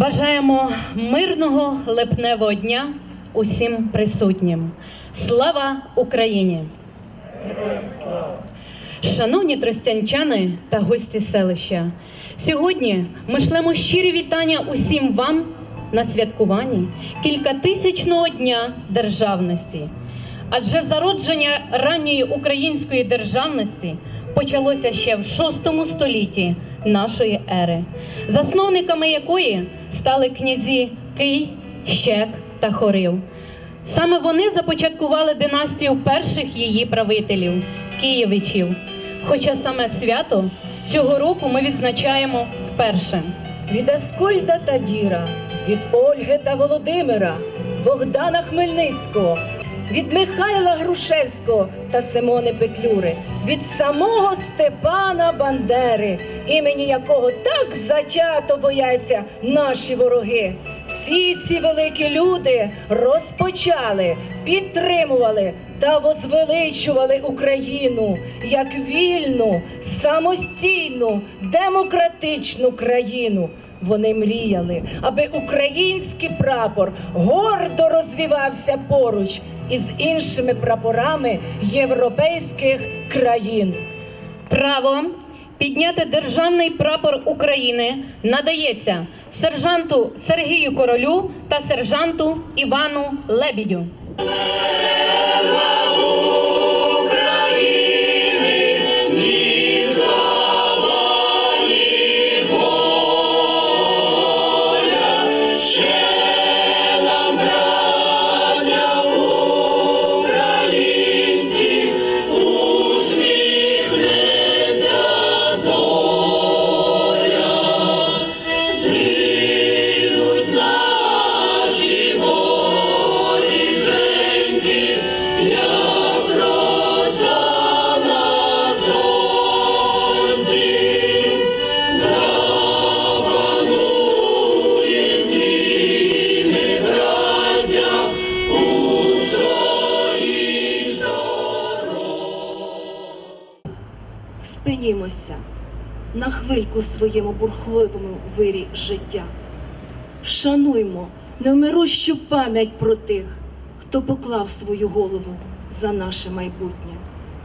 Бажаємо мирного липневого дня усім присутнім. Слава Україні! Шановні тростянчани та гості селища, сьогодні ми шлемо щирі вітання усім вам на святкуванні кількатисячного дня державності. Адже зародження ранньої української державності почалося ще в VI столітті нашої ери, засновниками якої стали князі Кий, Щек та Хорив. Саме вони започаткували династію перших її правителів Києвичів. Хоча саме свято цього року ми відзначаємо вперше. від Аскольда та Діра, від Ольги та Володимира, Богдана Хмельницького, від Михайла Грушевського та Симони Петлюри, від самого Степана Бандери, імені якого так затято бояться наші вороги. Всі ці великі люди розпочали, підтримували та возвеличували Україну як вільну, самостійну, демократичну країну. Вони мріяли, аби український прапор гордо розвівався поруч із іншими прапорами європейських країн. Право підняти державний прапор України надається сержанту Сергію Королю та сержанту Івану Лебідю. На хвильку своєму бурхливому вирі життя. Вшануймо невмирущу пам'ять про тих, хто поклав свою голову за наше майбутнє.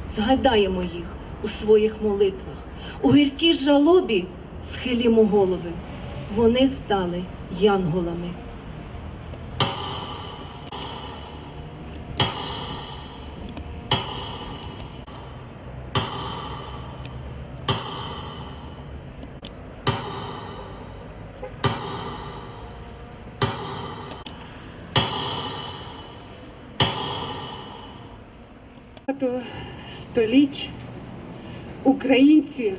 Згадаємо їх у своїх молитвах. У гіркій жалобі схилімо голови. Вони стали янголами. Багато століть українці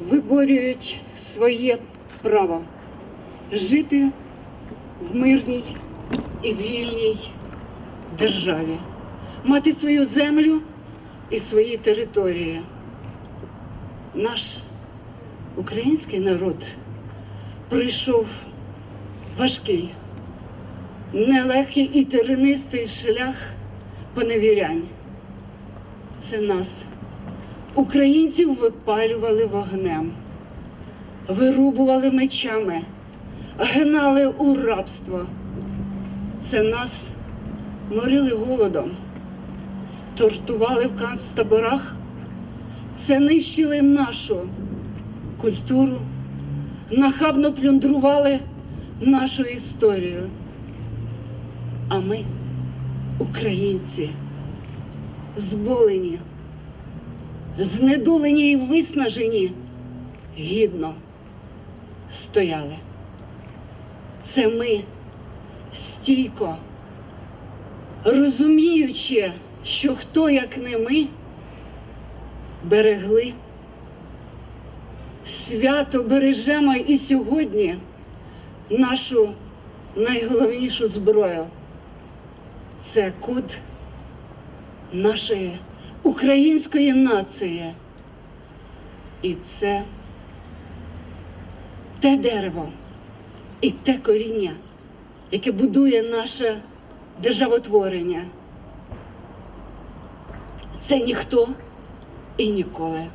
виборюють своє право жити в мирній і вільній державі, мати свою землю і свої території. Наш український народ пройшов важкий, нелегкий і теренистий шлях поневірянь це нас, українців, випалювали вогнем, вирубували мечами, гнали у рабство. Це нас морили голодом, тортували в канцтаборах, це нищили нашу культуру, нахабно плюндрували нашу історію. А ми, українці, зболені, знедолені і виснажені, гідно стояли. Це ми стійко, розуміючи, що хто, як не ми, берегли, свято бережемо і сьогодні нашу найголовнішу зброю. Це код нашої української нації. І це те дерево і те коріння, яке будує наше державотворення. Це ніхто і ніколи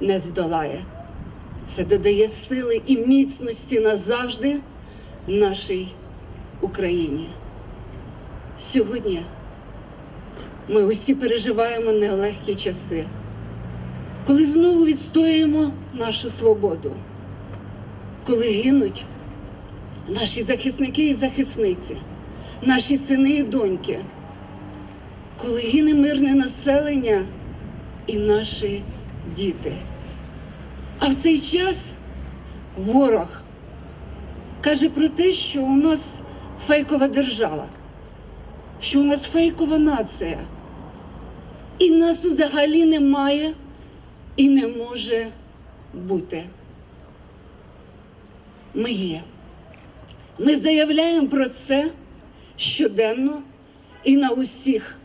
не здолає. Це додає сили і міцності назавжди нашій Україні. Сьогодні ми усі переживаємо нелегкі часи, коли знову відстоюємо нашу свободу, коли гинуть наші захисники і захисниці, наші сини і доньки, коли гине мирне населення і наші діти. А в цей час ворог каже про те, що у нас фейкова держава, що у нас фейкова нація, і нас взагалі немає і не може бути. Ми є. Ми заявляємо про це щоденно і на усіх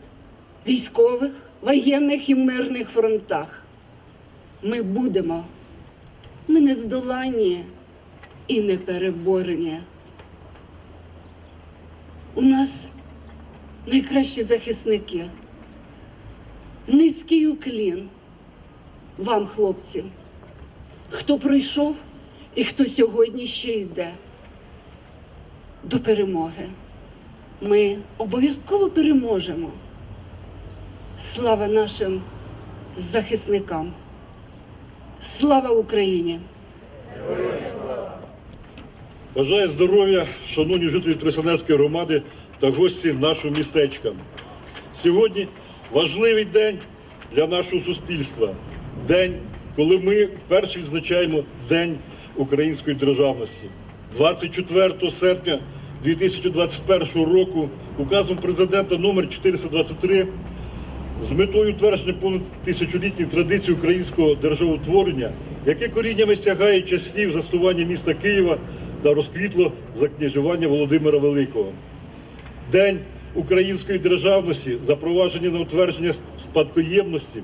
військових, воєнних і мирних фронтах. Ми будемо. Ми не здолані і не переборені. У нас найкращі захисники. Низький уклін вам, хлопці, хто пройшов і хто сьогодні ще йде до перемоги. Ми обов'язково переможемо. Слава нашим захисникам! Слава Україні! Бажаю здоров'я, шановні жителі Тросянецької громади та гості нашого містечка. Сьогодні важливий день для нашого суспільства. День, коли ми вперше відзначаємо День української державності. 24 серпня 2021 року указом президента номер 423 з метою утвердження понад тисячолітньої традиції українського державотворення, яке коріннями сягає часів заснування міста Києва та розквітло за княжування Володимира Великого. День української державності, запровадження на утвердження спадкоємності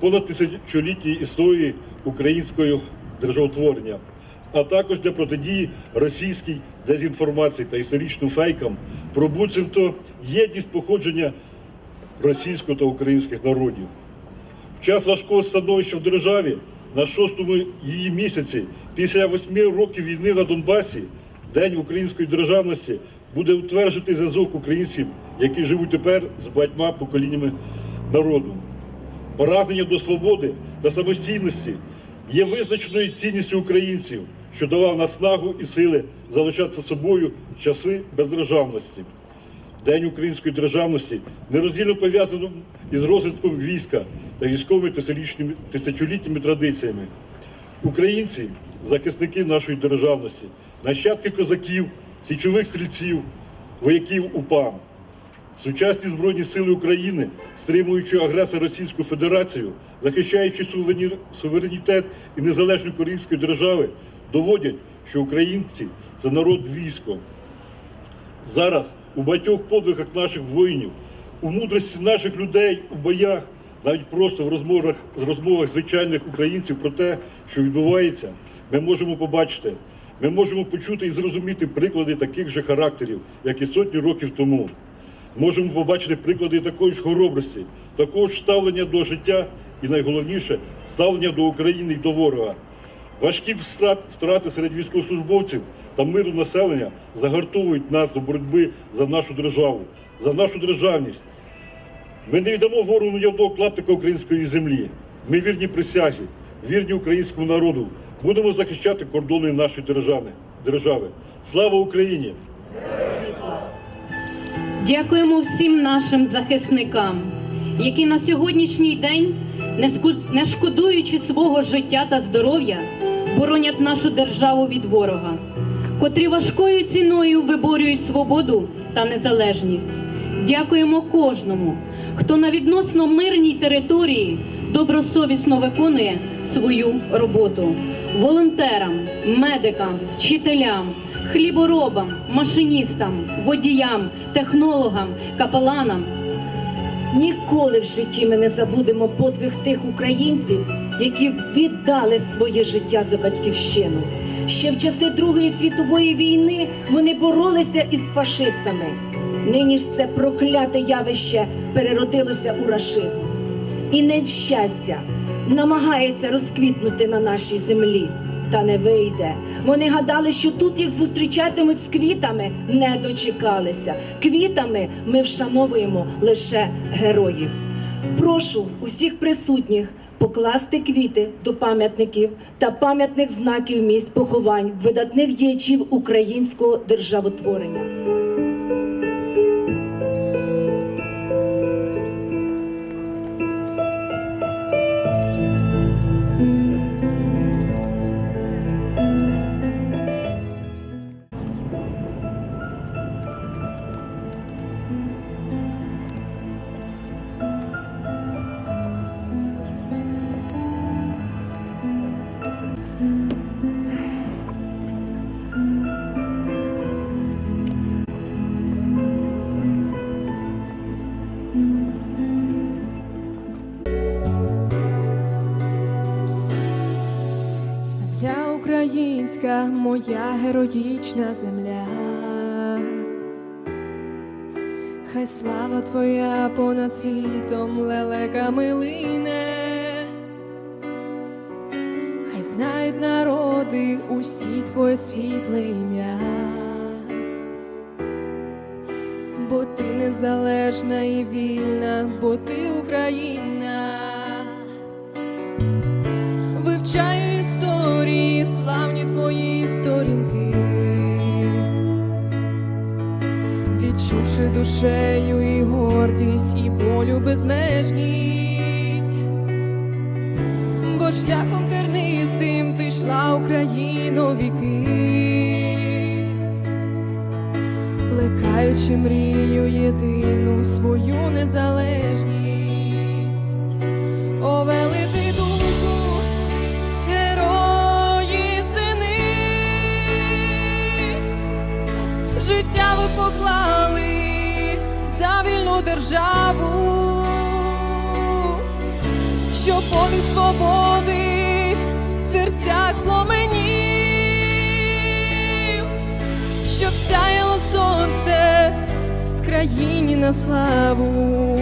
понад тисячолітньої історії українського державотворення, а також для протидії російській дезінформації та історичним фейкам про буцімто єдність походження російського та українських народів. В час важкого становища в державі на шостому її місяці, після восьми років війни на Донбасі, День української державності буде утверджувати зв'язок українців, які живуть тепер з багатьма поколіннями народу. Прагнення до свободи та самостійності є визначеною цінністю українців, що давав наснагу і сили залишатися собою в часи бездержавності. День української державності нероздільно пов'язано із розвитком війська та військовими тисячолітніми, традиціями. Українці захисники нашої державності, нащадки козаків, січових стрільців, вояків УПА. Сучасні Збройні Сили України, стримуючи агресора Російську Федерацію, захищаючи суверенітет і незалежність української держави, доводять, що українці це народ військо. Зараз у багатьох подвигах наших воїнів, у мудрості наших людей у боях, навіть просто в розмовах з розмовах звичайних українців про те, що відбувається, ми можемо побачити, ми можемо почути і зрозуміти приклади таких же характерів, як і сотні років тому. Можемо побачити приклади такої ж хоробрості, такого ж ставлення до життя і найголовніше ставлення до України і до ворога. Важкі втрати серед військовослужбовців та миру населення загартовують нас до боротьби за нашу державу, за нашу державність. Ми не віддамо ворогу ні одного клаптика української землі. Ми вірні присязі, вірні українському народу. Будемо захищати кордони нашої держави. держави. Слава Україні! Дякуємо всім нашим захисникам, які на сьогоднішній день, не шкодуючи свого життя та здоров'я, боронять нашу державу від ворога, котрі важкою ціною виборюють свободу та незалежність. Дякуємо кожному, хто на відносно мирній території добросовісно виконує свою роботу. Волонтерам, медикам, вчителям, хліборобам, машиністам, водіям, технологам, капеланам. Ніколи в житті ми не забудемо подвиг тих українців, які віддали своє життя за батьківщину. Ще в часи Другої світової війни вони боролися із фашистами. Нині ж це прокляте явище переродилося у рашизм. І нещастя намагається розквітнути на нашій землі. та не вийде. Вони гадали, що тут їх зустрічатимуть з квітами, не дочекалися. Квітами ми вшановуємо лише героїв. Прошу усіх присутніх покласти квіти до пам'ятників та пам'ятних знаків місць поховань видатних діячів українського державотворення. Українська, моя героїчна земля. Хай слава твоя понад світом лелеками лине. Хай знають народи усі твоє світле ім'я. Бо ти незалежна і вільна, бо ти Україна. Вивчаю відчувши душею і гордість, і болю безмежність, бо шляхом тернистим ти йшла Україно віки, плекаючи мрію єдину свою незалежність. О, великий духу, герої сини, життя ви поклали за вільну державу, що подих свободи в серцях пломенів, щоб сяяло сонце в країні на славу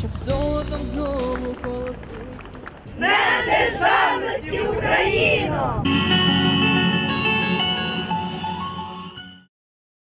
щоб золотом знову колосилися. Днем державності Україно!